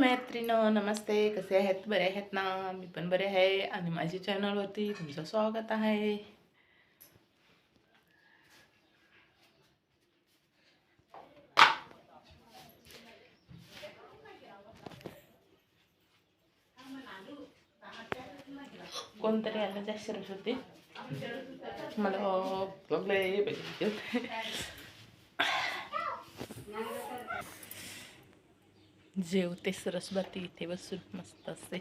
मैत्रिण नमस्ते कसे आहेत? बरे आहेत ना? मी पण बरे आहे. आणि माझ्या चॅनलवरती तुमचं स्वागत आहे. कोणतरी आलं त्या सरस्वती? मला लय पाहिजे जेवते सरस्वती इथे बसून मस्त असते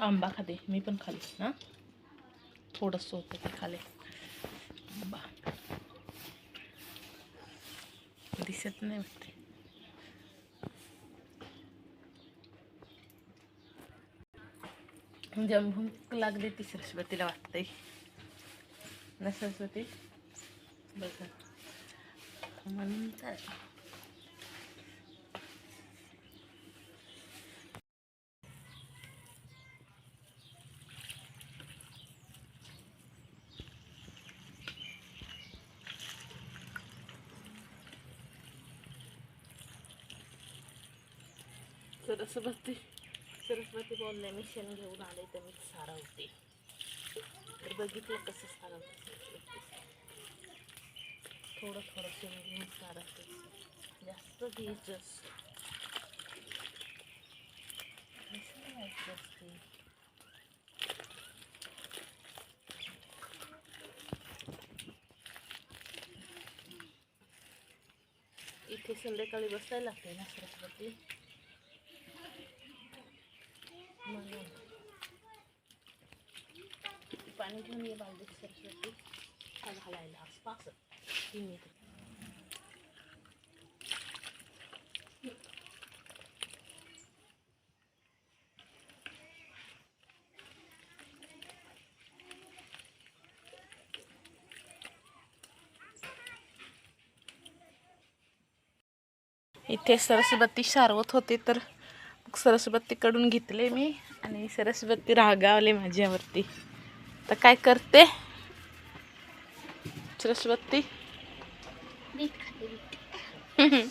आंबा खाते मी पण खाले ना. थोडंसं होतं ते खाले. आंबा. दिसत नाही वाटते जेव्हा भूक लागली ती सरस्वतीला वाटते ना सरस्वती? बघा. म्हणून सरस्वती. सरस्वती बोलले मी शेण घेऊन आले तर मी सारवते. तर बघितलं कसं सारवते. थोडं थोडं शेण घेऊन सारवते. जास्त घ्यायचं असतं. घ्यायचं असते? इथे संध्याकाळी बसायला लागते ना सरस्वती? पाणी घेऊन ये बालदीत सरस्वती. घालायला आसपास इथे सरस्वती सारवत होते तर सरस्वतीकडून घेतले मी आणि सरस्वती रागावले माझ्यावरती. तर काय करते? सरस्वती?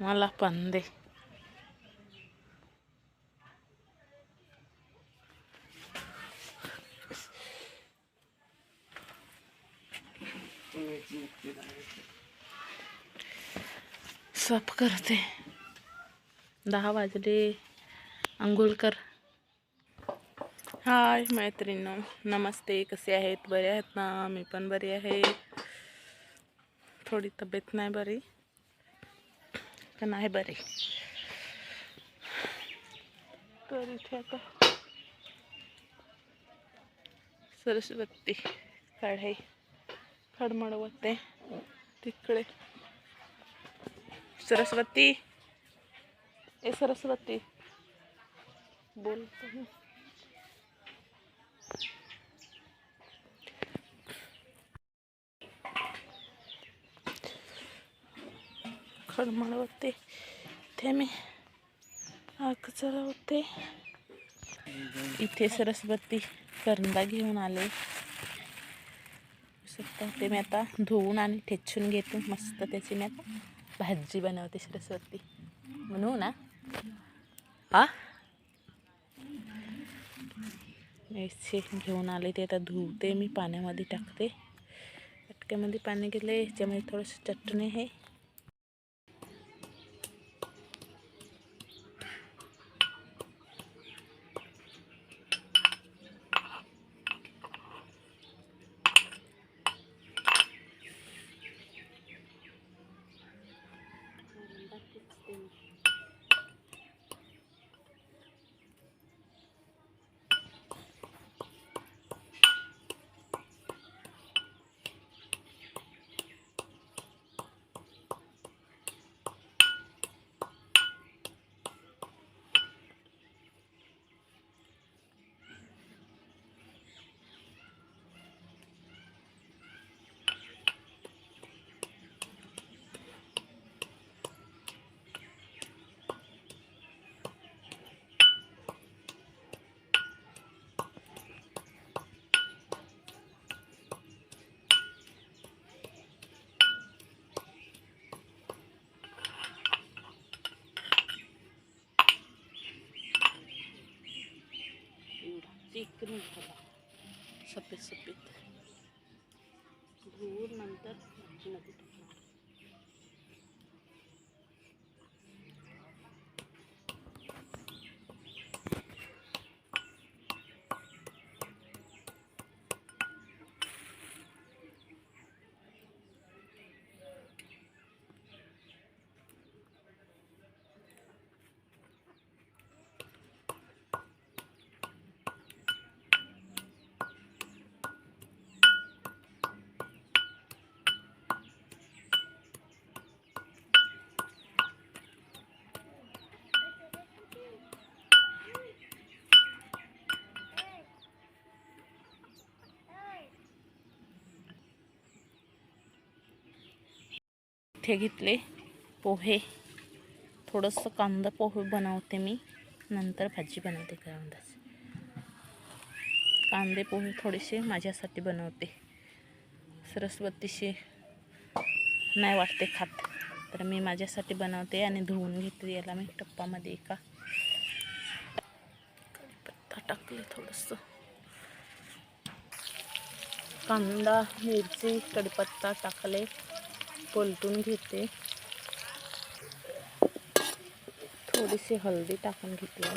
मला पण दे. करते. दहा वाजले. अंघोळकर. हाय मैत्रिणी नमस्ते. कसे आहेत? बरे आहेत ना? मी पण बरी आहे. थोडी तब्येत नाही बरी पण आहे बरी. तर इथे आता सरस्वती कढाई खडमडवते तिकडे. सरस्वती. ए सरस्वती. बोलतो मी. खडमडवते ते मी आग चढवते इथे सरस्वती करंदा घेऊन आले. सुद्धा ते मी आता. धुवून आणि ठेचून घेते. मस्त त्याची मी आता. भाजी बनवते सरस्वती. म्हणू ना. आ? याचे घेऊन आले ते आता धुवते मी पाण्यामध्ये टाकते. चटक्यामध्ये पाणी गेले याच्यामध्ये थोडंसं चटणी आहे. चिकन झाला सफेद सफेद धुवून नंतर भाजीमध्ये इथे घेतले पोहे. थोडंसं कांदा पोहे बनवते मी. नंतर भाजी बनवते कांदाच कांदे पोहे थोडेसे माझ्यासाठी बनवते. सरस्वतीशी नाही वाटते खात तर मी माझ्यासाठी बनवते आणि धुवून घेते याला मी टप्पामध्ये एका. कढीपत्ता टाकले थोडंसं. कांदा मिरची कढीपत्ता टाकले. पलटून घेते. थोडीशी हळदी टाकून घेतली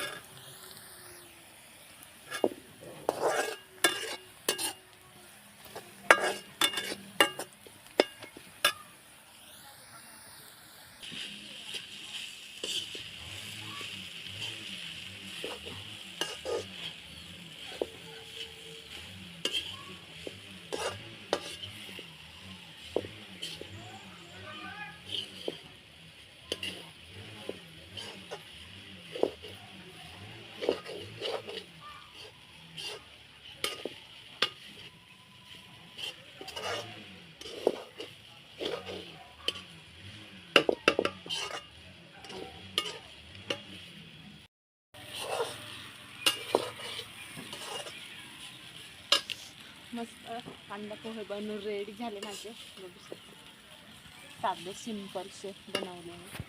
मस्त कांदा पोहे बनवून रेडी झाले माझे. बघू. शकता साधे सिम्पलचे बनवले मी.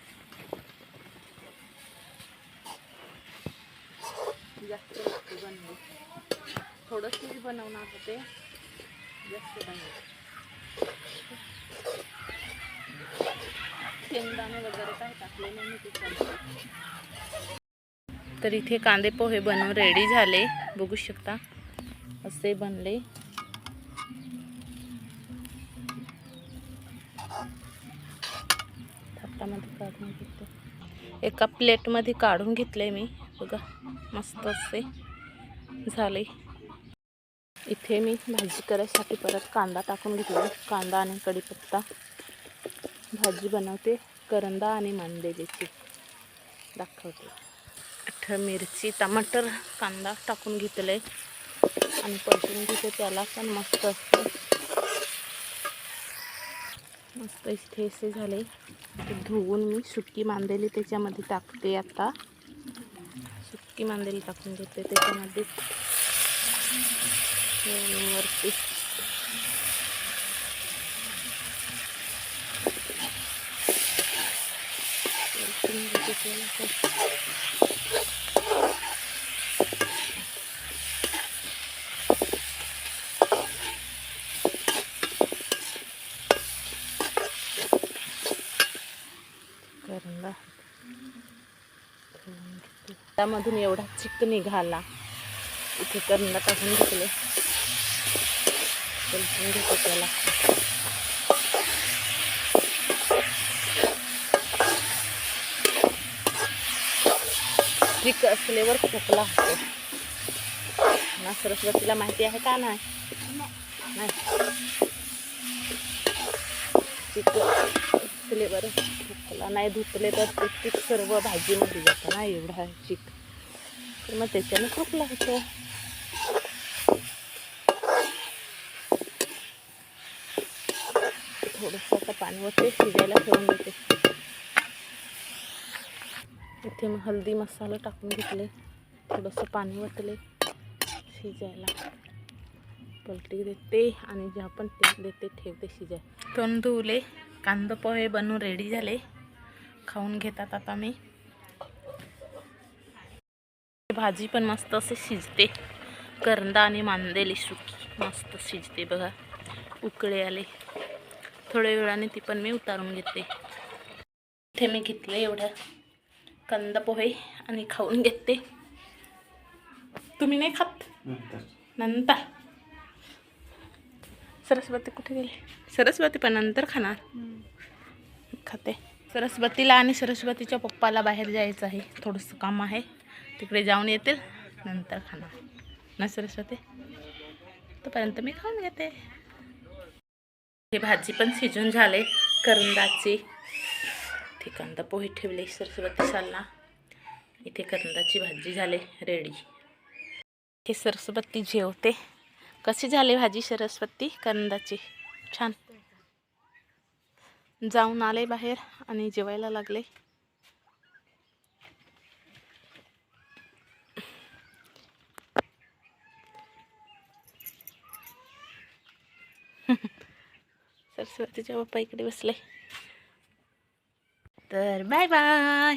जास्त नसते बनवले थोडंसं बनवणार होते. जास्त बनवले शेंगदाणे वगैरे काय टाकले नाही मी त्याच्यामध्ये तर इथे कांदे पोहे बनवून रेडी झाले. बघू शकता. असे बनले. थाटामध्ये काढून घेते. एका प्लेटमध्ये काढून घेतले मी. बघा मस्त असे झाले. इथे मी भाजी करायसाठी परत कांदा टाकून घेतला. कांदा आणि कढीपत्ता. भाजी बनवते. करंदा आणि मांदेलीची दाखवते. अठ मिरची टमाटर कांदा टाकून घेतले आणि परतून घेते त्याला पण मस्त असते मस्त इथे असे झाले. ते धुवून मी सुकी मांदेली त्याच्यामध्ये टाकते आता. सुकी मांदेली टाकून घेते त्याच्यामध्ये. वरती. म्हणजे परतून घेते त्याला पण. करंदा त्यामधून एवढा चिक निघाला. इथे करंदा टाकून घेतले. पलटून घेते त्याला. चिक असल्यावर खोकला होतो. ना सरस्वतीला माहिती आहे का नाही? नाही. चिक असल्यावर त्याला नाही धुतले तर ते चिक सर्व भाजीमध्ये जातं ना एवढा चिक. तर मग त्याच्याने खूप होतो थोडंसं आता पाणी वरते शिजायला ठेवून देते. इथे मग हल्दी मसाला टाकून घेतले. थोडंसं पाणी वतले शिजायला. पलटी देते आणि जे आपण तेल देते ठेवते शिजाय. तोंड धुवले. कांदा पोहे बनवून रेडी झाले. खाऊन घेतात आता मी. भाजी पण मस्त असे शिजते. करंदा आणि मांदेली सुकी. मस्त शिजते बघा. उकळे आले. थोड्या वेळाने ती पण मी उतारून घेते. इथे मी घेतलं एवढं कंदा पोहे आणि खाऊन घेते. तुम्ही नाही खात? नंतर. सरस्वती कुठे गेली? सरस्वती पण नंतर खाणार. खाते. सरस्वतीला आणि सरस्वतीच्या पप्पाला बाहेर जायचं आहे. थोडंसं काम आहे. तिकडे जाऊन येतील. नंतर खाणार. ना सरस्वती? तोपर्यंत मी खाऊन घेते. हे भाजी पण शिजून झाले. करंदाची. ते कांदा पोहे ठेवले. सरस्वती सालना इथे करंदाची भाजी झाले. रेडी हे सरस्वती जेवते. कशी झाली भाजी सरस्वती? करंदाची. छान. जाऊन आले बाहेर आणि जेवायला लागले. सरस्वतीच्या बाप्पा इकडे बसले. तर बाय बाय